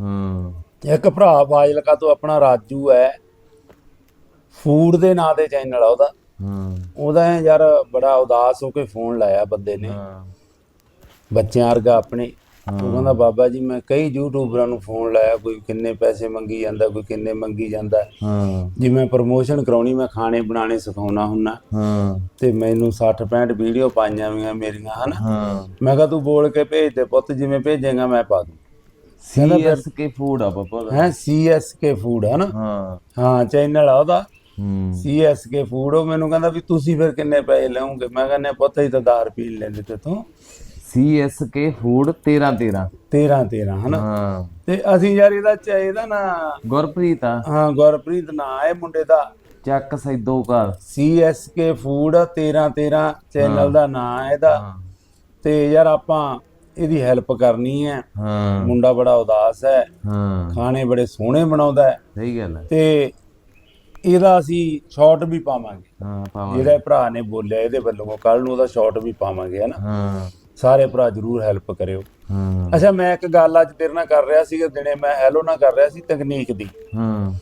ਹੂੰ। ਇੱਕ ਭਰਾ ਫਾਜ਼ਿਲਕਾ ਤੋਂ ਆਪਣਾ ਰਾਜੂ ਹੈ। ਫੂਡ ਦੇ ਨਾਂ ਤੇ ਚੈਨਲ ਆ ਉਹਦਾ। ਹੂੰ। ਉਹਦਾ ਯਾਰ ਬੜਾ ਉਦਾਸ ਹੋ ਕੇ ਫੋਨ ਲਾਇਆ ਬੰਦੇ ਨੇ। ਹਾਂ। ਬੱਚਿਆਂ ਵਰਗਾ ਆਪਣੇ। ਉਹ ਕਹਿੰਦਾ ਬਾਬਾ ਜੀ ਮੈਂ ਕਈ ਯੂਟਿਊਬਰਾਂ ਨੂੰ ਫੋਨ ਲਾਇਆ ਕੋਈ ਕਿੰਨੇ ਪੈਸੇ ਮੰਗੀ ਜਾਂਦਾ ਕੋਈ ਕਿੰਨੇ ਮੰਗੀ ਜਾਂਦਾ। ਹਾਂ। ਜੇ ਮੈਂ ਪ੍ਰਮੋਸ਼ਨ ਕਰਾਉਣੀ ਮੈਂ ਖਾਣੇ ਬਣਾਣੇ ਸਿਖਾਉਣਾ ਹੁੰਨਾ ਹਾਂ। ਤੇ ਮੈਨੂੰ 60 65 ਵੀਡੀਓ ਪਾਈਆਂ ਮੇਰੀਆਂ ਹਨਾ। ਹਾਂ। ਮੈਂ ਕਿਹਾ ਤੂੰ ਬੋਲ ਕੇ ਭੇਜ ਦੇ ਪੁੱਤ ਜਿਵੇਂ ਭੇਜੇਗਾ ਮੈਂ ਪਾ ਦੂੰ। ਸੀਐਸਕੇ ਫੂਡ ਆ ਪਾਪਾ ਹੈ ਸੀਐਸਕੇ ਫੂਡ ਹਨਾ ਹਾਂ। ਹਾਂ ਚੈਨਲ ਆ ਉਹਦਾ। ਹੂੰ। ਸੀਐਸਕੇ ਫੂਡ ਉਹ ਮੈਨੂੰ ਕਹਿੰਦਾ ਵੀ ਤੁਸੀਂ ਫਿਰ ਕਿੰਨੇ ਪੈਸੇ ਲਓਗੇ? ਮੈਂ ਕਹਿੰਦਾ ਪੁੱਤ ਹੀ ਤਾਂ 10 ਰੁਪਏ ਲੈਂਦੇ ਤੇ ਤੂੰ। ਸੀਐਸਕੇ ਫੂਡ 13 13 13 13 ਹਨਾ? ਹਾਂ। ਤੇ ਅਸੀਂ ਯਾਰ ਇਹਦਾ ਚ- ਇਹਦਾ ਨਾ ਗੁਰਪ੍ਰੀਤ ਆ। ਹਾਂ ਗੁਰਪ੍ਰੀਤ ਨਾਂ ਹੈ ਮੁੰਡੇ ਦਾ। ਚੱਕ ਸੈਦੋ ਘਰ। ਸੀਐਸਕੇ ਫੂਡ 13 13 ਚੈਨਲ ਦਾ ਨਾਂ ਹੈ ਇਹਦਾ। ਹਾਂ। ਤੇ ਯਾਰ ਆਪਾਂ ਇਹਦੀ ਹੈਲਪ ਕਰਨੀ ਹੈ। ਹਾਂ। ਮੁੰਡਾ ਬੜਾ ਉਦਾਸ ਹੈ। ਹਾਂ। ਖਾਣੇ ਬੜੇ ਸੋਹਣੇ ਬਣਾਉਂਦਾ ਹੈ। ਸਹੀ ਗੱਲ ਹੈ। ਤੇ ਇਹਦਾ ਅਸੀਂ ਸ਼ਾਰਟ ਵੀ ਪਾਵਾਂਗੇ। ਹਾਂ ਪਾਵਾ ਜਿਹੜਾ ਇਹ ਭਰਾ ਨੇ ਬੋਲਿਆ ਇਹਦੇ ਵੱਲੋਂ ਕੱਲ ਨੂੰ ਉਹਦਾ ਸ਼ਾਰਟ ਵੀ ਪਾਵਾਂਗੇ ਹਨਾ ਹਾਂ। ਸਾਰੇ ਭਰਾ ਜਰੂਰ ਹੈਲਪ ਕਰਿਓ। ਹਾਂ। ਅੱਛਾ ਮੈਂ ਇੱਕ ਗੱਲ ਅੱਜ ਤੇਰੇ ਨਾਲ ਕਰ ਰਿਹਾ ਸੀਗਾ ਦਿਨੇ ਮੈਂ ਹੈਲੋ ਨਾਲ ਕਰ ਰਿਹਾ ਸੀ ਤਕਨੀਕ ਦੀ। ਹਾਂ।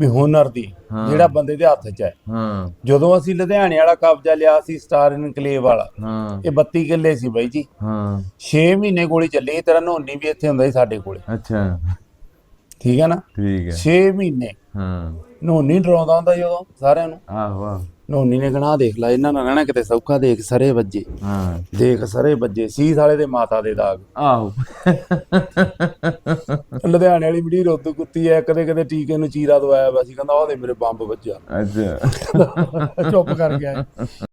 ਵੀ ਹੁਨਰ ਦੀ ਜਿਹੜਾ ਬੰਦੇ ਦੇ ਹੱਥ 'ਚ ਹੈ। ਹਾਂ। ਜਦੋਂ ਅਸੀਂ ਲੁਧਿਆਣੇ ਵਾਲਾ ਕਬਜ਼ਾ ਲਿਆ ਸੀ ਸਟਾਰ ਇਨਕਲੇਵ ਵਾਲਾ ਹਾਂ। ਇਹ 32 ਕਿੱਲੇ ਸੀ ਬਾਈ ਜੀ। ਹਾਂ। 6 ਮਹੀਨੇ ਕੋਲੇ ਚੱਲੀ ਤੇਰਾ ਨੋਨੀ ਵੀ ਇੱਥੇ ਹੁੰਦਾ ਸੀ ਸਾਡੇ ਕੋਲੇ। ਅੱਛਾ। ਠੀਕ ਹੈ ਨਾ? ਠੀਕ ਹੈ। 6 ਮਹੀਨੇ। ਹਾਂ। ਨੋਨੀ ਡਰਾਉਂਦਾ ਹੁੰਦਾ ਸੀ ਉਦੋਂ ਸਾਰਿਆਂ ਨੂੰ। ਆਹੋ ਆਹੋ। ਨੋਨੀ ਨੇ ਕਹਣਾ ਦੇਖ ਲੈ ਇਹਨਾਂ ਨਾਲ ਰਹਿਣਾ ਕਿਤੇ ਸੌਖਾ ਦੇਖ ਸਰੇ ਵੱਜੇ। ਹਾਂ। ਦੇਖ ਸਰੇ ਵੱਜੇ ਸੀਸ ਵਾਲੇ ਦੇ ਮਾਤਾ ਦੇ ਦਾਗ। ਆਹੋ। ਲੁਧਿਆਣੇ ਵਾਲੀ ਬੜੀ ਰੁੱਤ ਕੁੱਤੀ ਐ ਕਦੇ ਕਦੇ ਟੀਕੇ ਨੂੰ ਚੀਰਾ ਦਵਾਇਆ ਵਾ ਸੀ ਕਹਿੰਦਾ ਉਹਦੇ ਮੇਰੇ ਬੰਬ ਵੱਜਿਆ। ਅੱਛਾ। ਚੁੱਪ ਕਰ ਗਿਆ।